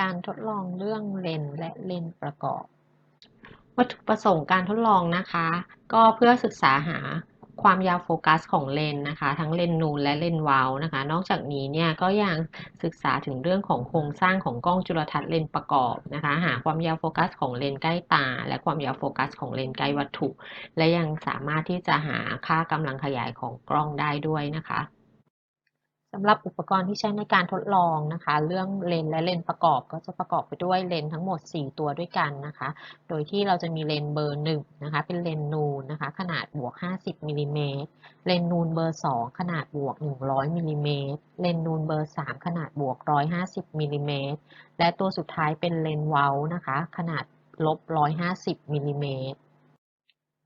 การทดลองเรื่องเลนส์และเลนส์ประกอบ วัตถุประสงค์การทดลองนะคะ ก็เพื่อศึกษาหาความยาวโฟกัสของเลนส์นะคะ ทั้งเลนส์นูนและเลนส์เว้านะคะ นอกจากนี้เนี่ยก็ยังศึกษาถึงเรื่องของโครงสร้างของกล้องจุลทรรศน์เลนส์ประกอบนะคะ หาความยาวโฟกัสของเลนส์ใกล้ตา และความยาวโฟกัสของเลนส์ใกล้วัตถุ และยังสามารถที่จะหาค่ากำลังขยายของกล้องได้ด้วยนะคะ สำหรับอุปกรณ์ที่ใช้ในการทดลองนะคะ เรื่องเลนและเลนประกอบก็จะประกอบไปด้วยเลนทั้งหมด 4 ตัวด้วยกันนะคะ โดยที่เราจะมีเลนเบอร์1นะคะ เป็นเลนนูนนะคะ ขนาดบวก 50มิลลิเมตรเลนนูนเบอร์ 2 ขนาดบวก 100มิลลิเมตรเลนนูนเบอร์ 3 ขนาดบวก 150มิลลิเมตรและตัวสุดท้ายเป็นเลนเว้านะคะ ขนาดลบ 150มิลลิเมตร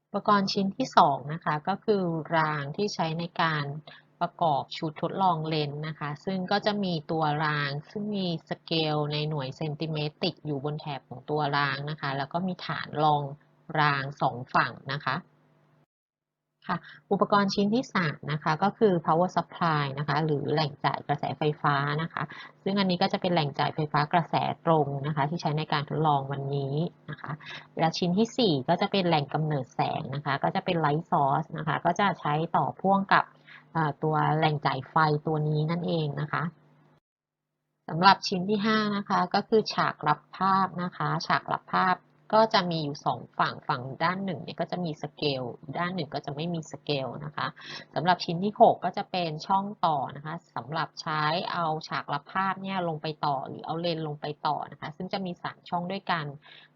อุปกรณ์ชิ้นที่2นะคะก็คือรางที่ใช้ในการ ประกอบชุดทดลองเลนส์นะคะ ซึ่งก็จะมีตัวราง ซึ่งมีสเกลในหน่วยเซนติเมตรติดอยู่บนแถบของตัวรางนะคะ แล้วก็มีฐานรองรางสองฝั่งนะคะค่ะอุปกรณ์ชิ้นที่ 3 นะคะ ก็คือ power supply นะคะ หรือแหล่งจ่ายกระแสไฟฟ้านะคะ ซึ่งอันนี้ก็จะเป็นแหล่งจ่ายไฟฟ้ากระแสตรงนะคะ ที่ใช้ในการทดลองวันนี้ นะคะ และชิ้นที่ 4 ก็จะเป็นแหล่งกำเนิดแสงนะคะ ก็จะเป็น light source นะคะ ก็จะใช้ต่อพ่วงกับตัวแหล่งจ่ายไฟตัวนี้นั่นเองนะคะสำหรับชิ้นที่ 5 นะคะ ก็คือฉากรับภาพนะคะ ฉากรับภาพ ก็จะมีอยู่ 2 ฝั่งฝั่งด้านหนึ่งเนี่ยก็จะมีสเกลด้านหนึ่งก็จะไม่มีสเกลนะคะสำหรับชิ้นที่ 6 ก็จะเป็นช่องต่อนะคะสำหรับใช้เอาฉากรับภาพเนี่ยลงไปต่อหรือเอาเลนลงไปต่อนะคะ ซึ่งจะมี 3 ช่องด้วยกัน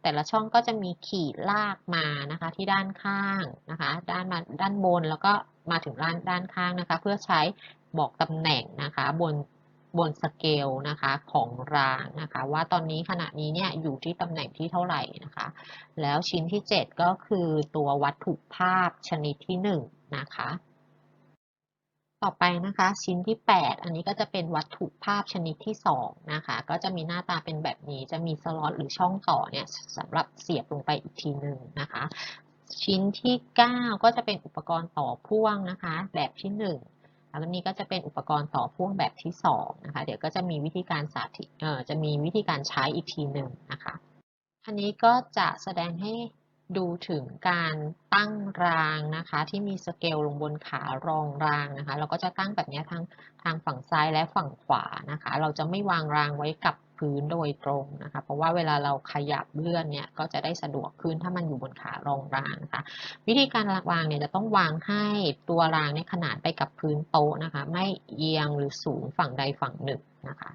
แต่ละช่องก็จะมีขีดลากมานะคะที่ด้านข้างนะคะ ด้านมาด้านบนแล้วก็มาถึงด้านด้านข้างนะคะ เพื่อใช้บอกตำแหน่งนะคะบน บนสเกลนะคะของรางนะคะ ว่าตอนนี้ขณะนี้เนี่ยอยู่ที่ตำแหน่งที่เท่าไหร่นะคะ แล้วชิ้นที่ 7 ก็คือตัววัตถุภาพชนิดที่1นะคะต่อไปนะคะชิ้นที่ 8 อันนี้ก็จะเป็นวัตถุภาพชนิดที่2นะคะก็จะมีหน้าตาเป็นแบบนี้จะมีสล็อตหรือช่องต่อเนี่ยสำหรับเสียบลงไปอีกทีหนึ่งนะคะ ชิ้นที่ 9 ก็จะเป็นอุปกรณ์ต่อพ่วงนะคะ แบบที่ 1แล้วนี่ก็จะเป็นอุปกรณ์ต่อพ่วงแบบที่2นะคะ เดี๋ยวก็จะมีวิธีการสาธิตเอ่อจะมีวิธีการใช้อีกทีหนึ่งนะคะ อันนี้ก็จะแสดงให้ดูถึงการตั้งรางนะคะที่มีสเกลลงบนขารองรางนะคะ เราก็จะตั้งแบบนี้ทางทางฝั่งซ้ายและฝั่งขวานะคะ เราจะไม่วางรางไว้กับพื้นโดยตรงนะคะ เพราะว่าเวลาเราขยับเลื่อนเนี่ยก็จะได้สะดวกขึ้นถ้ามันอยู่บนขารองรางนะคะ วิธีการวางเนี่ยจะต้องวางให้ตัวรางเนี่ยขนานไปกับพื้นโต๊ะนะคะ ไม่เอียงหรือสูงฝั่งใดฝั่งหนึ่งนะคะ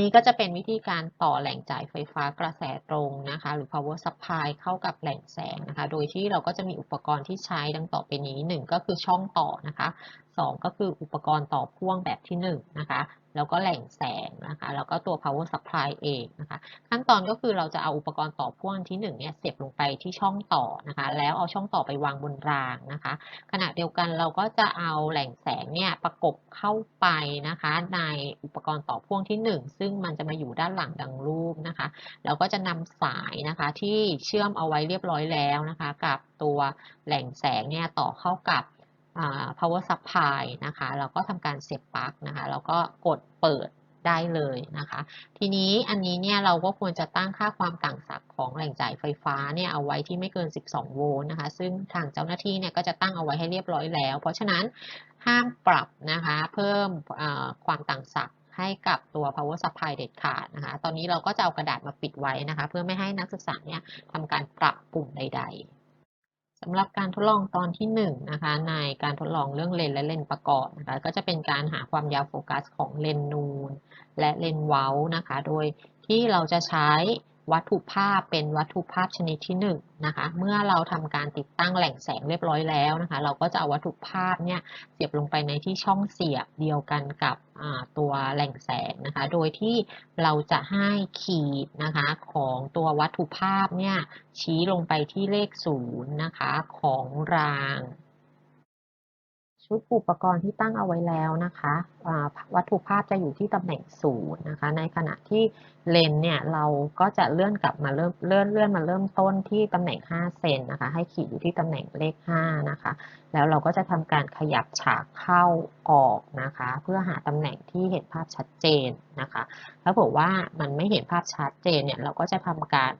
นี้ก็จะเป็นวิธีการต่อแหล่งจ่ายไฟฟ้ากระแสตรงนะคะ หรือ power supply เข้ากับแหล่งแสงนะคะ โดยที่เราก็จะมีอุปกรณ์ที่ใช้ดังต่อไปนี้ 1 ก็คือช่องต่อนะคะ 2 ก็คืออุปกรณ์ต่อพ่วงแบบที่1นะคะแล้วก็แหล่งแสงนะคะแล้วก็ตัว power supply เองนะคะขั้นตอนก็คือเราจะเอาอุปกรณ์ต่อพ่วงที่1เนี่ยเสียบลงไปที่ช่องต่อนะคะแล้วเอาช่องต่อไปวางบนรางนะคะขณะเดียวกันเราก็จะเอาแหล่งแสงเนี่ยประกบเข้าไปนะคะในอุปกรณ์ต่อพ่วงที่ 1 ซึ่งมันจะมาอยู่ด้านหลังดังรูปนะคะเราก็จะนำสายนะคะที่เชื่อมเอาไว้เรียบร้อยแล้วนะคะกับตัวแหล่งแสงเนี่ยต่อเข้ากับ power supply นะคะเราก็ทำการเสียบปลั๊กนะคะแล้วก็กดเปิดได้เลยนะคะ ทีนี้อันนี้เนี่ยเราก็ควรจะตั้งค่าความต่างศักย์ของแหล่งจ่ายไฟฟ้าเนี่ยเอาไว้ที่ไม่เกิน 12 โวลต์นะคะ ซึ่งทางเจ้าหน้าที่เนี่ยก็จะตั้งเอาไว้ให้เรียบร้อยแล้ว เพราะฉะนั้นห้ามปรับนะคะ เพิ่มความต่างศักย์ให้กับตัว power supply เด็ดขาดนะคะ ตอนนี้เราก็จะเอากระดาษมาปิดไว้นะคะ เพื่อไม่ให้นักศึกษาเนี่ยทำการปรับปุ่มใด ๆ สำหรับการทดลองตอนที่1นนะคะในการทดลองเรื่องเลนและเลนประกอบนะคะก็จะเป็นการหาความยาวโฟกัสของเลนนูนและเลนเว้านะคะ โดยที่เราจะใช้ วัตถุภาพเป็นวัตถุภาพชนิดที่1นนะคะเมื่อเราทำการติดตั้งแหล่งแสงเรียบร้อยแล้วนะคะ เราก็จะเอาวัตถุภาพเนี่ยเสียบลงไปในที่ช่องเสียบเดียวกันกับตัวแหล่งแสงนะคะ โดยที่เราจะให้ขีดนะคะของตัววัตถุภาพเนี่ยชี้ลงไปที่เลขศูนย์นะคะของราง ชุดอุปกรณ์ที่ตั้งเอาไว้แล้วนะคะวัตถุภาพจะอยู่ที่ตำแหน่งศูนย์นะคะ ในขณะที่เลนเนี่ยเราก็จะเลื่อนกลับมาเริ่มเลื่อนเลื่อนมาเริ่มต้นที่ตำแหน่ง 5 เซนนะคะ ให้ขีดอยู่ที่ตำแหน่งเลข 5 นะคะ แล้วเราก็จะทำการขยับฉากเข้าออกนะคะ เพื่อหาตำแหน่งที่เห็นภาพชัดเจนนะคะ ถ้าบอกว่ามันไม่เห็นภาพชัดเจนเนี่ยเราก็จะทำการ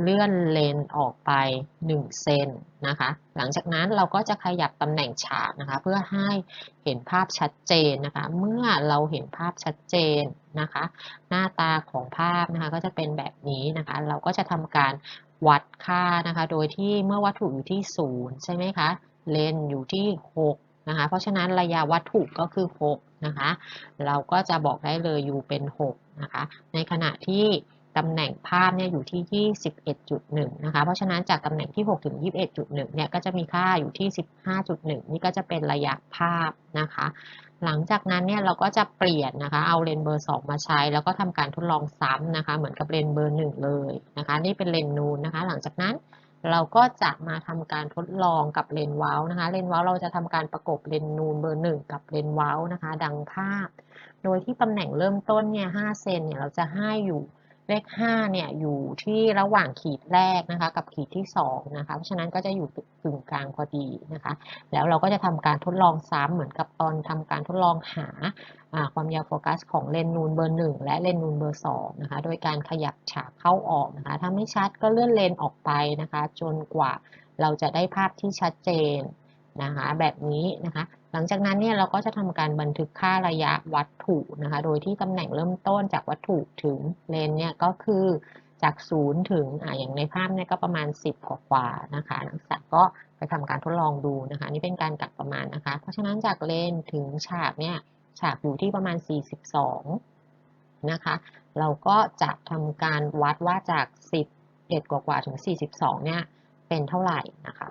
เลื่อนเลนออกไป1เซนนะคะ หลังจากนั้นเราก็จะขยับตำแหน่งฉากนะคะ เพื่อให้เห็นภาพชัดเจนนะคะ เมื่อเราเห็นภาพชัดเจนนะคะ หน้าตาของภาพนะคะก็จะเป็นแบบนี้นะคะ เราก็จะทำการวัดค่านะคะ โดยที่เมื่อวัตถุอยู่ที่0ใช่ไหมคะ เลนอยู่ที่6นะคะ เพราะฉะนั้นระยะวัตถุก็คือ6นะคะ เราก็จะบอกได้เลย u เป็น6นะคะ ในขณะที่ ตำแหน่งภาพเนี่ยอยู่ที่ 21.1 นะคะ เพราะฉะนั้นจากตำแหน่งที่ 6 ถึง 21.1 เนี่ยก็จะมีค่าอยู่ที่ 15.1 นี่ก็จะเป็นระยะภาพนะคะ หลังจากนั้นเนี่ยเราก็จะเปลี่ยนนะคะ เอาเลนเบอร์ 2 มาใช้ แล้วก็ทำการทดลองซ้ำนะคะ เหมือนกับเลนเบอร์ 1 เลยนะคะ นี่เป็นเลนนูนนะคะ หลังจากนั้นเราก็จะมาทำการทดลองกับเลนว้านะคะ เลนว้าเราจะทำการประกบเลนนูนเบอร์1กับเลนว้านะคะ ดังภาพ โดยที่ตำแหน่งเริ่มต้นเนี่ย5เซนเนี่ยเราจะให้อยู่ เลข5เนี่ยอยู่ที่ระหว่างขีดแรกนะคะกับขีดที่2นะคะ เพราะฉะนั้นก็จะอยู่กึ่งกลางพอดีนะคะ แล้วเราก็จะทำการทดลองซ้ำเหมือนกับตอนทำการทดลองหาความยาวโฟกัสของเลนนูนเบอร์ 1 และเลนนูนเบอร์2นะคะ โดยการขยับฉากเข้าออกนะคะ ถ้าไม่ชัดก็เลื่อนเลนออกไปนะคะ จนกว่าเราจะได้ภาพที่ชัดเจนนะคะ แบบนี้นะคะ หลังจากนั้นเนี่ยเราก็จะทำการบันทึกค่าระยะวัตถุนะคะ โดยที่ตำแหน่งเริ่มต้นจากวัตถุถึงเลนเนี่ยก็คือจากศูนย์ถึงอ่าอย่างในภาพเนี่ยก็ประมาณ 10กว่าๆนะคะ นักศึกษาก็ไปทำการทดลองดูนะคะ นี่เป็นการกัดประมาณนะคะ เพราะฉะนั้นจากเลนถึงฉากเนี่ยฉากอยู่ที่ประมาณ 42 นะคะ เราก็จะทำการวัดว่าจาก11กว่าๆถึง 42 เนี่ยเป็นเท่าไหร่นะคะ